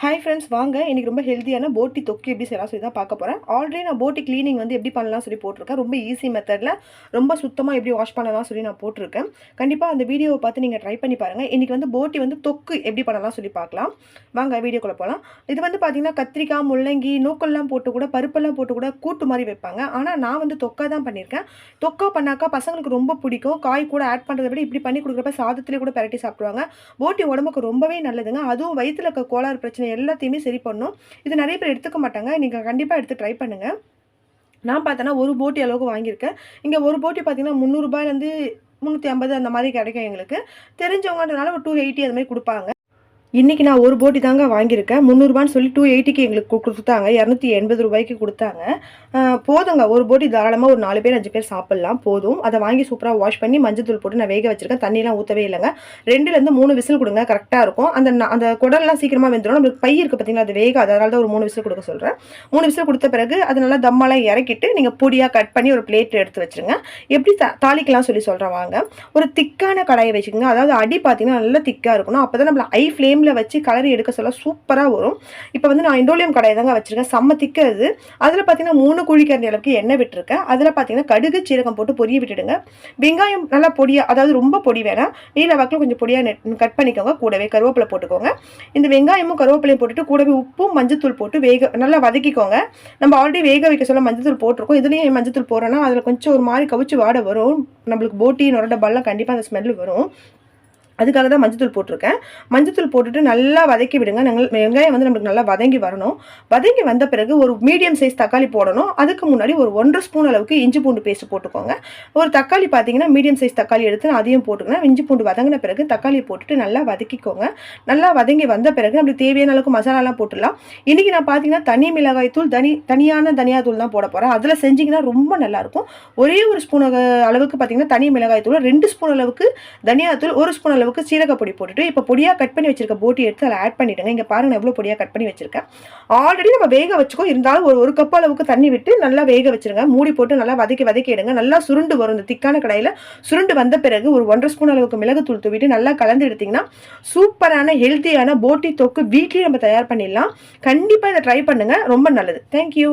Hi friends வாங்க. இன்றைக்கி ரொம்ப ஹெல்த்தியான போட்டி தொக்கு எப்படி செய்யலாம் சொல்லி தான் பார்க்க போகிறேன் ஆல்ரெடி நான் போட்டி க்ளீனிங் வந்து எப்படி பண்ணலாம் சொல்லி போட்டிருக்கேன். ரொம்ப ஈஸி மெத்தடில் ரொம்ப சுத்தமாக எப்படி வாஷ் பண்ணலாம் சொல்லி நான் போட்டிருக்கேன். கண்டிப்பாக அந்த வீடியோவை பார்த்து நீங்கள் ட்ரை பண்ணி பாருங்கள் இன்றைக்கி வந்து போட்டி வந்து தொக்கு எப்படி பண்ணலாம் சொல்லி பார்க்கலாம். வாங்க வீடியோக்குள்ளே போகலாம் இது வந்து பார்த்திங்கன்னா கத்திரிக்காய் முள்ளங்கி நூக்கெல்லாம் போட்டு கூட பருப்பெல்லாம் போட்டு கூட கூட்டு மாதிரி வைப்பாங்க. ஆனால் நான் வந்து தொக்கா தான் பண்ணியிருக்கேன். தொக்கா பண்ணாக்கா பசங்களுக்கு ரொம்ப பிடிக்கும். காய் கூட ஆட் பண்ணுறதை விட இப்படி பண்ணி கொடுக்குறப்ப சாதத்துலேயே கூட பரட்டி சாப்பிடுவாங்க. போட்டி உடம்புக்கு ரொம்பவே நல்லதுங்க. அதுவும் வயிற்றில் இருக்க கோளாறு பிரச்சனை எல்லாத்தையுமே சரி பண்ணும். இது நிறைய பேர் எடுத்துக்க மாட்டாங்க. நீங்கள் கண்டிப்பாக எடுத்து ட்ரை பண்ணுங்கள் நான் பார்த்தேன்னா ஒரு போட்டி அளவுக்கு வாங்கியிருக்கேன். இங்கே ஒரு போட்டி பார்த்தீங்கன்னா முந்நூறுபாயிலேருந்து முந்நூற்றி ஐம்பது அந்த மாதிரி கிடைக்கும் எங்களுக்கு. தெரிஞ்சவங்கன்றனால ஒரு டூ எயிட்டி அது மாதிரி கொடுப்பாங்க. இன்றைக்கி நான் ஒரு போட்டி தாங்க வாங்கியிருக்கேன். முந்நூறுபான்னு சொல்லி டூ எயிட்டிக்கு எங்களுக்கு கொடுத்தாங்க. இரநூத்தி எண்பது ரூபாய்க்கு கொடுத்தாங்க. போதுங்க. ஒரு போட்டி தாராளமாக ஒரு நாலு பேர் அஞ்சு பேர் சாப்பிட்லாம். போதும். அதை வாங்கி சூப்பராக வாஷ் பண்ணி மஞ்சத்தூள் போட்டு நான் வேக வச்சுருக்கேன். தண்ணியெலாம் ஊற்றவே இல்லைங்க. ரெண்டுலேருந்து மூணு விசில் கொடுங்க. கரெக்டாக இருக்கும். அந்த அந்த குடல்லாம் சீக்கிரமாக வெந்துடும் நம்மளுக்கு பை இருக்குது பார்த்தீங்களா அது வேக அதனால தான் ஒரு மூணு விசில் கொடுக்க சொல்கிறேன் மூணு விசில் கொடுத்த பிறகு அது நல்லா தம்மெல்லாம் இறக்கிட்டு நீங்கள் பொடியாக கட் பண்ணி ஒரு பிளேட் எடுத்து வச்சிருங்க. எப்படி தாளிக்கலாம் சொல்லி சொல்கிறேன் வாங்க. ஒரு திக்கான கடாயை வச்சுக்கோங்க. அதாவது அடி பார்த்தீங்கன்னா நல்லா திக்காக இருக்கணும். அப்போ தான் நம்மளை ஐ ஃப்ளேமில் வச்சு கலரி எடுக்க சொல்ல சூப்பராக வரும். இப்போ வந்து நான் இண்டோலியம் கடாயை தாங்க வச்சுருக்கேன். செம்ம திக்காது. அதில் பார்த்தீங்கன்னா மூணு குழிக்கரண்டி அளவுக்கு எண்ணெய் விட்டுருக்கேன். அதில் பார்த்தீங்கன்னா கடுகு சீரகம் போட்டு பொரிய விட்டுடுங்க. வெங்காயம் நல்லா பொடியாக அதாவது ரொம்ப பொடி வேணாம். நீல வாக்கில் கொஞ்சம் பொடியாக நெட் கட் பண்ணிக்கோங்க. கூடவே கருவேப்பிலை போட்டுக்கோங்க. இந்த வெங்காயமும் கருவேப்பிலையும் போட்டுட்டு கூடவே உப்பும் மஞ்சத்தூள் போட்டு வேக நல்லா வதக்கிக்கோங்க. நம்ம ஆல்ரெடி வேக வைக்க சொல்ல மஞ்சத்தூள் போட்டிருக்கோம். இதுலேயும் மஞ்சத்தூள் போடுறோன்னா அதில் கொஞ்சம் ஒரு மாதிரி கவிச்சு வாட வரும். நம்மளுக்கு போட்டி நொர டப்பாலாம் கண்டிப்பாக அந்த ஸ்மெல் வரும். அதுக்காக தான் மஞ்சத்தூள் போட்டிருக்கேன். மஞ்சத்தூள் போட்டுட்டு நல்லா வதக்கி விடுங்க. நாங்கள் வெங்காயம் வந்து நம்மளுக்கு நல்லா வதங்கி வரணும். வதங்கி வந்த பிறகு ஒரு மீடியம் சைஸ் தக்காளி போடணும். அதுக்கு முன்னாடி ஒரு ஒன்றரை ஸ்பூன் அளவுக்கு இஞ்சி பூண்டு பேஸ்ட் போட்டுக்கோங்க. ஒரு தக்காளி பார்த்தீங்கன்னா மீடியம் சைஸ் தக்காளி எடுத்து நான் அதையும் போட்டுக்கணும் இஞ்சி பூண்டு வதங்கின பிறகு தக்காளியை போட்டுட்டு நல்லா வதக்கிக்கோங்க. நல்லா வதங்கி வந்த பிறகு நம்மளுக்கு தேவையான அளவுக்கு மசாலாலாம் போட்டுடலாம். இன்றைக்கி நான் பார்த்தீங்கன்னா தனி மிளகாய் தூள் தனி தனியான தனியா தூள் தான் போட போகிறேன் அதில் செஞ்சிங்கன்னா ரொம்ப நல்லாயிருக்கும் ஒரே ஒரு ஸ்பூன் அளவுக்கு பார்த்தீங்கன்னா தனி மிளகாய் தூள் ரெண்டு ஸ்பூன் அளவுக்கு தனியாத்தூள் ஒரு ஸ்பூன் அளவுக்கு சீரக பொடி போட்டுட்டு இப்போ பொடியாக கட் பண்ணி வச்சிருக்க போட்டி எடுத்து அதில் ஆட் பண்ணிவிடுங்க இங்கே பாருங்க எவ்வளோ பொடியாக கட் பண்ணி வச்சிருக்கேன். ஆல்ரெடி நம்ம வேக வச்சுக்கோ இருந்தாலும் ஒரு ஒரு கப் அளவுக்கு தண்ணி விட்டு நல்லா வேக வச்சிருங்க. மூடி போட்டு நல்லா வதக்கி வதக்கி எடுங்க. நல்லா சுருண்டு வரும். இந்த திக்கான கடையில் சுருண்டு வந்த பிறகு ஒரு ஒன்றரை ஸ்பூன் அளவுக்கு மிளகு தூள் தூவிட்டு நல்லா கலந்து எடுத்தீங்கன்னா சூப்பரான ஹெல்த்தியான போட்டி தொக்கு வீட்லேயே நம்ம தயார் பண்ணிடலாம். கண்டிப்பாக இதை ட்ரை பண்ணுங்கள் ரொம்ப நல்லது. தேங்க்யூ